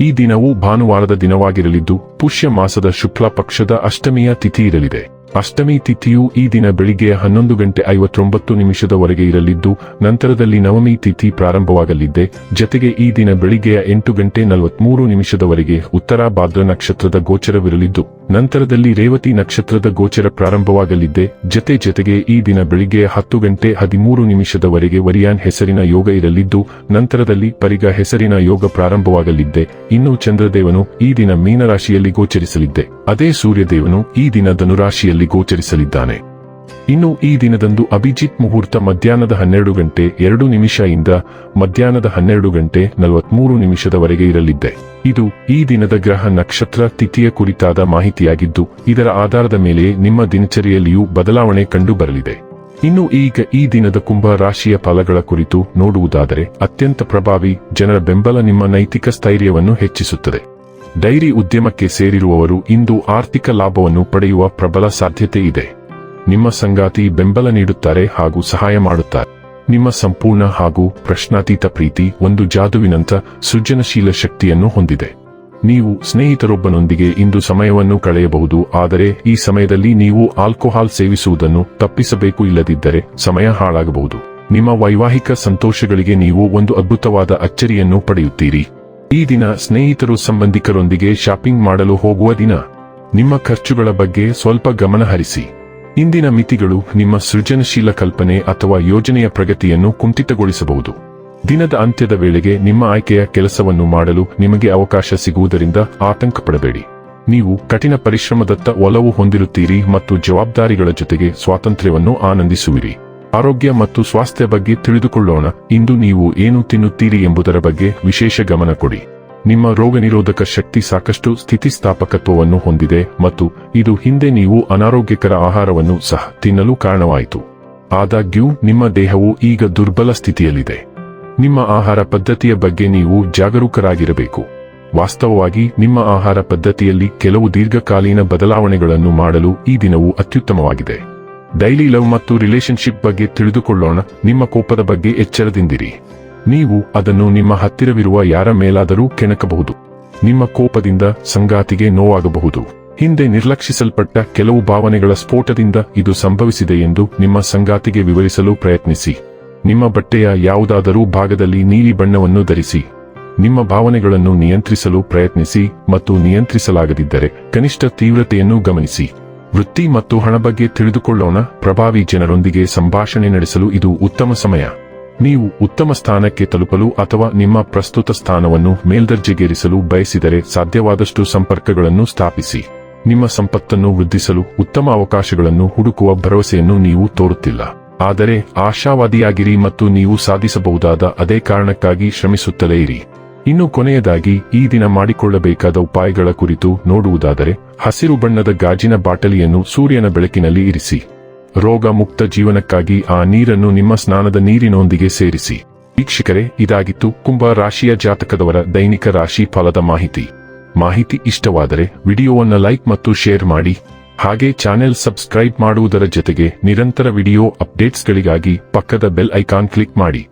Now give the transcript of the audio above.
ಈ ದಿನವು ಭಾನುವಾರದ ದಿನವಾಗಿರಲಿದ್ದು ಪುಷ್ಯ ಮಾಸದ ಶುಕ್ಲ ಪಕ್ಷದ ಅಷ್ಟಮಿಯ ತಿಥಿ ಇರಲಿದೆ. ಅಷ್ಟಮಿ ತಿಥಿಯು ಈ ದಿನ ಬೆಳಿಗ್ಗೆ ಹನ್ನೊಂದು ಗಂಟೆ ಐವತ್ತೊಂಬತ್ತು ನಿಮಿಷದವರೆಗೆ ಇರಲಿದ್ದು, ನಂತರದಲ್ಲಿ ನವಮಿ ತಿಥಿ ಪ್ರಾರಂಭವಾಗಲಿದೆ. ಜತೆಗೆ ಈ ದಿನ ಬೆಳಿಗ್ಗೆಯ ಎಂಟು ಗಂಟೆ ನಲವತ್ಮೂರು ನಿಮಿಷದವರೆಗೆ ಉತ್ತರ ಭಾದ್ರ ನಕ್ಷತ್ರದ ಗೋಚರವಿರಲಿದ್ದು, ನಂತರದಲ್ಲಿ ರೇವತಿ ನಕ್ಷತ್ರದ ಗೋಚರ ಪ್ರಾರಂಭವಾಗಲಿದ್ದೆ ಜತೆ ಜತೆಗೆ ಈ ದಿನ ಬೆಳಿಗ್ಗೆ ಹತ್ತು ಗಂಟೆ ಹದಿಮೂರು ನಿಮಿಷದವರೆಗೆ ವರಿಯಾನ್ ಹೆಸರಿನ ಯೋಗ ಇರಲಿದ್ದು, ನಂತರದಲ್ಲಿ ಪರಿಗ ಹೆಸರಿನ ಯೋಗ ಪ್ರಾರಂಭವಾಗಲಿದ್ದೆ ಇನ್ನು ಚಂದ್ರದೇವನು ಈ ದಿನ ಮೀನರಾಶಿಯಲ್ಲಿ ಗೋಚರಿಸಲಿದ್ದೆ ಅದೇ ಸೂರ್ಯದೇವನು ಈ ದಿನ ಧನುರಾಶಿಯಲ್ಲಿ ಗೋಚರಿಸಲಿದ್ದಾನೆ. ಇನ್ನು ಈ ದಿನದಂದು ಅಭಿಜಿತ್ ಮುಹೂರ್ತ ಮಧ್ಯಾಹ್ನದ ಹನ್ನೆರಡು ಗಂಟೆ ಎರಡು ನಿಮಿಷ ಇಂದ ಮಧ್ಯಾಹ್ನದ ಹನ್ನೆರಡು ಗಂಟೆ ನಲವತ್ಮೂರು ನಿಮಿಷದವರೆಗೆ ಇರಲಿದ್ದೆ. ಇದು ಈ ದಿನದ ಗ್ರಹ ನಕ್ಷತ್ರ ತಿಥಿಯ ಕುರಿತಾದ ಮಾಹಿತಿಯಾಗಿದ್ದು, ಇದರ ಆಧಾರದ ಮೇಲೆ ನಿಮ್ಮ ದಿನಚರಿಯಲ್ಲಿಯೂ ಬದಲಾವಣೆ ಕಂಡು ಬರಲಿದೆ ಇನ್ನು ಈಗ ಈ ದಿನದ ಕುಂಭ ರಾಶಿಯ ಫಲಗಳ ಕುರಿತು ನೋಡುವುದಾದರೆ, ಅತ್ಯಂತ ಪ್ರಭಾವಿ ಜನರ ಬೆಂಬಲ ನಿಮ್ಮ ನೈತಿಕ ಸ್ಥೈರ್ಯವನ್ನು ಹೆಚ್ಚಿಸುತ್ತದೆ. ಡೈರಿ ಉದ್ಯಮಕ್ಕೆ ಸೇರಿರುವವರು ಇಂದು ಆರ್ಥಿಕ ಲಾಭವನ್ನು ಪಡೆಯುವ ಪ್ರಬಲ ಸಾಧ್ಯತೆ ಇದೆ ನಿಮ್ಮ ಸಂಗಾತಿ ಬೆಂಬಲ ನೀಡುತ್ತಾರೆ ಹಾಗೂ ಸಹಾಯ ಮಾಡುತ್ತಾರೆ. ನಿಮ್ಮ ಸಂಪೂರ್ಣ ಹಾಗೂ ಪ್ರಶ್ನಾತೀತ ಪ್ರೀತಿ ಒಂದು ಜಾದುವಿನಂತ ಸೃಜನಶೀಲ ಶಕ್ತಿಯನ್ನು ಹೊಂದಿದೆ. ನೀವು ಸ್ನೇಹಿತರೊಬ್ಬನೊಂದಿಗೆ ಇಂದು ಸಮಯವನ್ನು ಕಳೆಯಬಹುದು, ಆದರೆ ಈ ಸಮಯದಲ್ಲಿ ನೀವು ಆಲ್ಕೋಹಾಲ್ ಸೇವಿಸುವುದನ್ನು ತಪ್ಪಿಸಬೇಕು ಇಲ್ಲದಿದ್ದರೆ ಸಮಯ ಹಾಳಾಗಬಹುದು. ನಿಮ್ಮ ವೈವಾಹಿಕ ಸಂತೋಷಗಳಿಗೆ ನೀವು ಒಂದು ಅದ್ಭುತವಾದ ಅಚ್ಚರಿಯನ್ನು ಪಡೆಯುತ್ತೀರಿ. ಈ ದಿನ ಸ್ನೇಹಿತರು ಸಂಬಂಧಿಕರೊಂದಿಗೆ ಶಾಪಿಂಗ್ ಮಾಡಲು ಹೋಗುವ ದಿನ. ನಿಮ್ಮ ಖರ್ಚುಗಳ ಬಗ್ಗೆ ಸ್ವಲ್ಪ ಗಮನ ಹರಿಸಿ. ಇಂದಿನ ಮಿತಿಗಳು ನಿಮ್ಮ ಸೃಜನಶೀಲ ಕಲ್ಪನೆ ಅಥವಾ ಯೋಜನೆಯ ಪ್ರಗತಿಯನ್ನು ಕುಂಠಿತಗೊಳಿಸಬಹುದು. ದಿನದ ಅಂತ್ಯದ ವೇಳೆಗೆ ನಿಮ್ಮ ಆಯ್ಕೆಯ ಕೆಲಸವನ್ನು ಮಾಡಲು ನಿಮಗೆ ಅವಕಾಶ ಸಿಗುವುದರಿಂದ ಆತಂಕ ಪಡಬೇಡಿ ನೀವು ಕಠಿಣ ಪರಿಶ್ರಮದತ್ತ ಒಲವು ಹೊಂದಿರುತ್ತೀರಿ ಮತ್ತು ಜವಾಬ್ದಾರಿಗಳ ಜೊತೆಗೆ ಸ್ವಾತಂತ್ರ್ಯವನ್ನು ಆನಂದಿಸುವಿರಿ. ಆರೋಗ್ಯ ಮತ್ತು ಸ್ವಾಸ್ಥ್ಯ ಬಗ್ಗೆ ತಿಳಿದುಕೊಳ್ಳೋಣ. ಇಂದು ನೀವು ಏನು ತಿನ್ನುತ್ತೀರಿ ಎಂಬುದರ ಬಗ್ಗೆ ವಿಶೇಷ ಗಮನ ಕೊಡಿ. ನಿಮ್ಮ ರೋಗನಿರೋಧಕ ಶಕ್ತಿ ಸಾಕಷ್ಟು ಸ್ಥಿತಿಸ್ಥಾಪಕತ್ವವನ್ನು ಹೊಂದಿದೆ ಮತ್ತು ಇದು ಹಿಂದೆ ನೀವು ಅನಾರೋಗ್ಯಕರ ಆಹಾರವನ್ನು ಸಹ ತಿನ್ನಲು ಕಾರಣವಾಯಿತು. ಆದಾಗ್ಯೂ, ನಿಮ್ಮ ದೇಹವು ಈಗ ದುರ್ಬಲ ಸ್ಥಿತಿಯಲ್ಲಿದೆ. ನಿಮ್ಮ ಆಹಾರ ಪದ್ಧತಿಯ ಬಗ್ಗೆ ನೀವು ಜಾಗರೂಕರಾಗಿರಬೇಕು. ವಾಸ್ತವವಾಗಿ, ನಿಮ್ಮ ಆಹಾರ ಪದ್ಧತಿಯಲ್ಲಿ ಕೆಲವು ದೀರ್ಘಕಾಲೀನ ಬದಲಾವಣೆಗಳನ್ನು ಮಾಡಲು ಈ ದಿನವು ಅತ್ಯುತ್ತಮವಾಗಿದೆ. ಡೈಲಿ ಲವ್ ಮತ್ತು ರಿಲೇಶನ್ಶಿಪ್ ಬಗ್ಗೆ ತಿಳಿದುಕೊಳ್ಳೋಣ. ನಿಮ್ಮ ಕೋಪದ ಬಗ್ಗೆ ಎಚ್ಚರದಿಂದಿರಿ. ನೀವು ಅದನ್ನು ನಿಮ್ಮ ಹತ್ತಿರವಿರುವ ಯಾರ ಮೇಲಾದರೂ ಕೆಣಕಬಹುದು. ನಿಮ್ಮ ಕೋಪದಿಂದ ಸಂಗಾತಿಗೆ ನೋವಾಗಬಹುದು. ಹಿಂದೆ ನಿರ್ಲಕ್ಷಿಸಲ್ಪಟ್ಟ ಕೆಲವು ಭಾವನೆಗಳ ಸ್ಫೋಟದಿಂದ ಇದು ಸಂಭವಿಸಿದೆ ಎಂದು ನಿಮ್ಮ ಸಂಗಾತಿಗೆ ವಿವರಿಸಲು ಪ್ರಯತ್ನಿಸಿ. ನಿಮ್ಮ ಬಟ್ಟೆಯ ಯಾವುದಾದರೂ ಭಾಗದಲ್ಲಿ ನೀಲಿ ಬಣ್ಣವನ್ನು ಧರಿಸಿ. ನಿಮ್ಮ ಭಾವನೆಗಳನ್ನು ನಿಯಂತ್ರಿಸಲು ಪ್ರಯತ್ನಿಸಿ ಮತ್ತು ನಿಯಂತ್ರಿಸಲಾಗದಿದ್ದರೆ ಕನಿಷ್ಠ ತೀವ್ರತೆಯನ್ನು ಗಮನಿಸಿ. ವೃತ್ತಿ ಮತ್ತು ಹಣ ಬಗ್ಗೆ ತಿಳಿದುಕೊಳ್ಳೋಣ. ಪ್ರಭಾವಿ ಜನರೊಂದಿಗೆ ಸಂಭಾಷಣೆ ನಡೆಸಲು ಇದು ಉತ್ತಮ ಸಮಯ. ನೀವು ಉತ್ತಮ ಸ್ಥಾನಕ್ಕೆ ತಲುಪಲು ಅಥವಾ ನಿಮ್ಮ ಪ್ರಸ್ತುತ ಸ್ಥಾನವನ್ನು ಮೇಲ್ದರ್ಜೆಗೇರಿಸಲು ಬಯಸಿದರೆ ಸಾಧ್ಯವಾದಷ್ಟು ಸಂಪರ್ಕಗಳನ್ನು ಸ್ಥಾಪಿಸಿ. ನಿಮ್ಮ ಸಂಪತ್ತನ್ನು ವೃದ್ಧಿಸಲು ಉತ್ತಮ ಅವಕಾಶಗಳನ್ನು ಹುಡುಕುವ ಭರವಸೆಯನ್ನು ನೀವು ತೋರುತ್ತಿಲ್ಲ. ಆದರೆ ಆಶಾವಾದಿಯಾಗಿರಿ ಮತ್ತು ನೀವು ಸಾಧಿಸಬಹುದಾದ ಅದೇ ಕಾರಣಕ್ಕಾಗಿ ಶ್ರಮಿಸುತ್ತಲೇ ಇರಿ. ಇನ್ನು ಕೊನೆಯದಾಗಿ ಈ ದಿನ ಮಾಡಿಕೊಳ್ಳಬೇಕಾದ ಉಪಾಯಗಳ ಕುರಿತು ನೋಡುವುದಾದರೆ, ಹಸಿರು ಬಣ್ಣದ ಗಾಜಿನ ಬಾಟಲಿಯನ್ನು ಸೂರ್ಯನ ಬೆಳಕಿನಲ್ಲಿ ಇರಿಸಿ. ರೋಗ ಮುಕ್ತ ಜೀವನಕ್ಕಾಗಿ ಆ ನೀರನ್ನು ನಿಮ್ಮ ಸ್ನಾನದ ನೀರಿನೊಂದಿಗೆ ಸೇರಿಸಿ. ವೀಕ್ಷಕರೇ, ಇದಾಗಿತ್ತು ಕುಂಭ ರಾಶಿಯ ಜಾತಕದವರ ದೈನಿಕ ರಾಶಿ ಫಲದ ಮಾಹಿತಿ. ಮಾಹಿತಿ ಇಷ್ಟವಾದರೆ ವಿಡಿಯೋವನ್ನು ಲೈಕ್ ಮತ್ತು ಶೇರ್ ಮಾಡಿ. ಹಾಗೆ ಚಾನೆಲ್ ಸಬ್ಸ್ಕ್ರೈಬ್ ಮಾಡುವುದರ ಜೊತೆಗೆ ನಿರಂತರ ವಿಡಿಯೋ ಅಪ್ಡೇಟ್ಸ್ಗಳಿಗಾಗಿ ಪಕ್ಕದ ಬೆಲ್ ಐಕಾನ್ ಕ್ಲಿಕ್ ಮಾಡಿ.